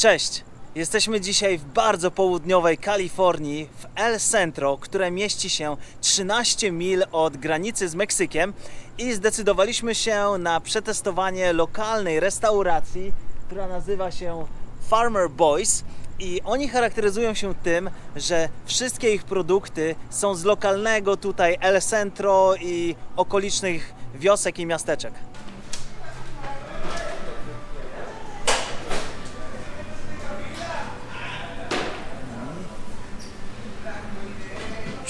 Cześć! Jesteśmy dzisiaj w bardzo południowej Kalifornii, w El Centro, które mieści się 13 mil od granicy z Meksykiem i zdecydowaliśmy się na przetestowanie lokalnej restauracji, która nazywa się Farmer Boys i oni charakteryzują się tym, że wszystkie ich produkty są z lokalnego tutaj El Centro i okolicznych wiosek i miasteczek.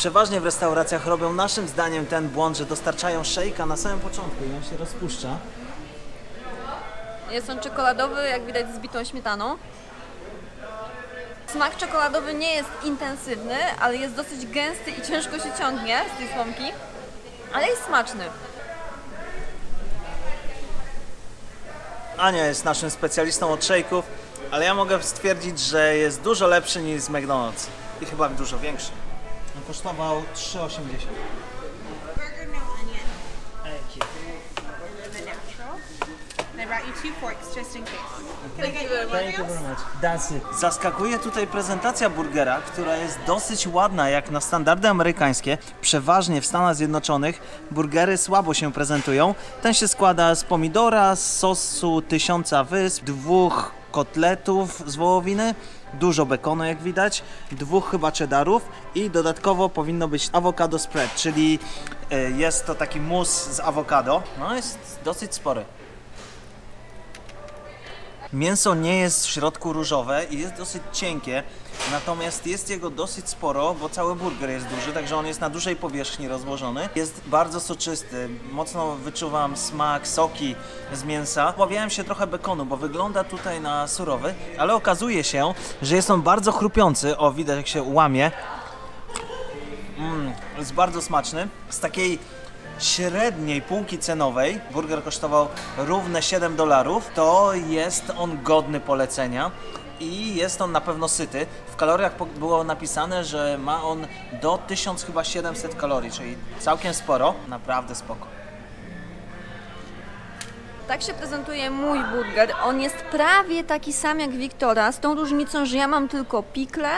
Przeważnie w restauracjach robią naszym zdaniem ten błąd, że dostarczają szejka na samym początku i on się rozpuszcza. Jest on czekoladowy, jak widać z bitą śmietaną. Smak czekoladowy nie jest intensywny, ale jest dosyć gęsty i ciężko się ciągnie z tej słomki, ale jest smaczny. Ania jest naszym specjalistą od szejków, ale ja mogę stwierdzić, że jest dużo lepszy niż z McDonald's i chyba dużo większy. On kosztował 3,80. Burger, no onion. The natural. And I brought you two forks just in case. Can I get you anything else? That's it. Zaskakuje tutaj prezentacja burgera, która jest dosyć ładna jak na standardy amerykańskie. Przeważnie w Stanach Zjednoczonych burgery słabo się prezentują. Ten się składa z pomidora, z sosu tysiąca wysp, dwóch kotletów z wołowiny, dużo bekonu jak widać, dwóch chyba cheddarów i dodatkowo powinno być avocado spread, czyli e, jest to taki mus z awokado. No jest dosyć spory. Mięso nie jest w środku różowe i jest dosyć cienkie, natomiast jest jego dosyć sporo, bo cały burger jest duży, także on jest na dużej powierzchni rozłożony. Jest bardzo soczysty, mocno wyczuwam smak, soki z mięsa. Obawiałem się trochę bekonu, bo wygląda tutaj na surowy, ale okazuje się, że jest on bardzo chrupiący. O, widać jak się łamie. Jest bardzo smaczny. Z takiej średniej półki cenowej, burger kosztował równe 7 dolarów, to jest on godny polecenia i jest on na pewno syty. W kaloriach było napisane, że ma on do 1000 chyba 700 kalorii, czyli całkiem sporo, naprawdę spoko. Tak się prezentuje mój burger. On jest prawie taki sam jak Wiktora, z tą różnicą, że ja mam tylko pikle.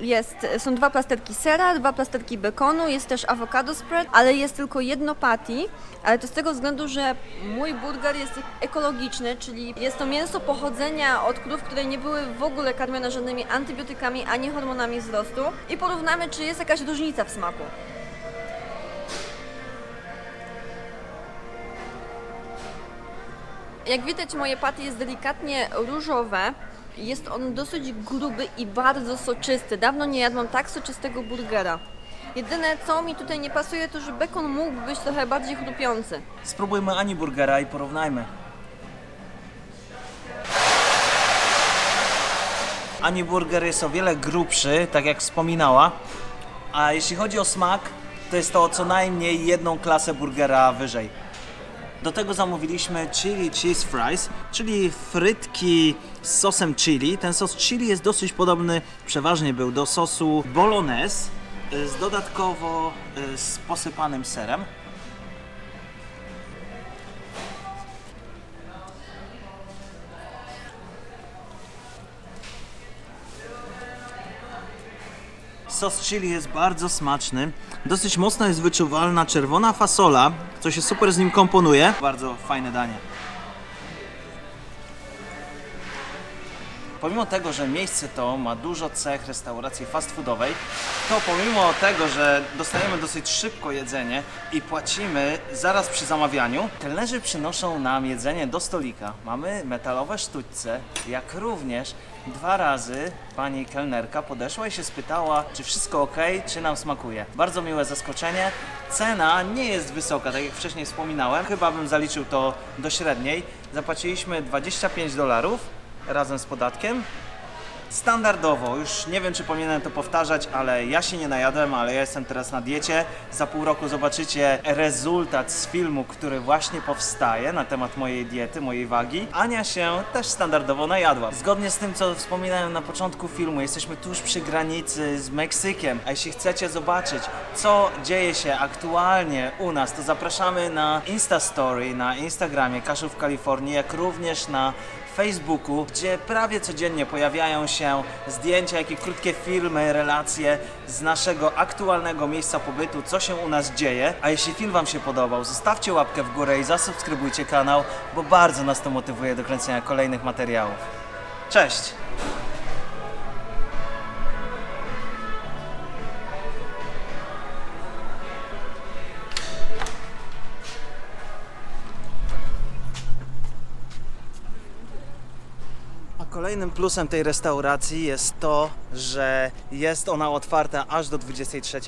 Jest, są dwa plasterki sera, dwa plasterki bekonu, jest też avocado spread, ale jest tylko jedno patty, ale to z tego względu, że mój burger jest ekologiczny, czyli jest to mięso pochodzenia od krów, które nie były w ogóle karmione żadnymi antybiotykami ani hormonami wzrostu i porównamy, czy jest jakaś różnica w smaku. Jak widać, moje paty jest delikatnie różowe. Jest on dosyć gruby i bardzo soczysty. Dawno nie jadłam tak soczystego burgera. Jedyne co mi tutaj nie pasuje, to że bekon mógł być trochę bardziej chrupiący. Spróbujmy Ani burgera i porównajmy. Ani burger jest o wiele grubszy, tak jak wspominała. A jeśli chodzi o smak, to jest to co najmniej jedną klasę burgera wyżej. Do tego zamówiliśmy chili cheese fries, czyli frytki z sosem chili. Ten sos chili jest dosyć podobny, przeważnie był do sosu bolognese, y, z dodatkowo y, z posypanym serem. Sos chili jest bardzo smaczny. Dosyć mocno jest wyczuwalna czerwona fasola, co się super z nim komponuje. Bardzo fajne danie. Pomimo tego, że miejsce to ma dużo cech restauracji fast foodowej, to pomimo tego, że dostajemy dosyć szybko jedzenie i płacimy zaraz przy zamawianiu, kelnerzy przynoszą nam jedzenie do stolika. Mamy metalowe sztućce, jak również dwa razy pani kelnerka podeszła i się spytała, czy wszystko ok, czy nam smakuje. Bardzo miłe zaskoczenie. Cena nie jest wysoka, tak jak wcześniej wspominałem. Chyba bym zaliczył to do średniej. Zapłaciliśmy 25 dolarów razem z podatkiem. Standardowo, już nie wiem czy powinienem to powtarzać, ale ja się nie najadłem, ale ja jestem teraz na diecie. Za pół roku zobaczycie rezultat z filmu, który właśnie powstaje na temat mojej diety, mojej wagi. Ania się też standardowo najadła. Zgodnie z tym, co wspominałem na początku filmu, jesteśmy tuż przy granicy z Meksykiem. A jeśli chcecie zobaczyć, co dzieje się aktualnie u nas, to zapraszamy na Instastory na Instagramie Kaszów Kalifornii, jak również na Facebooku, gdzie prawie codziennie pojawiają się zdjęcia, jak i krótkie filmy, relacje z naszego aktualnego miejsca pobytu, co się u nas dzieje. A jeśli film Wam się podobał, zostawcie łapkę w górę i zasubskrybujcie kanał, bo bardzo nas to motywuje do kręcenia kolejnych materiałów. Cześć! Kolejnym plusem tej restauracji jest to, że jest ona otwarta aż do 23.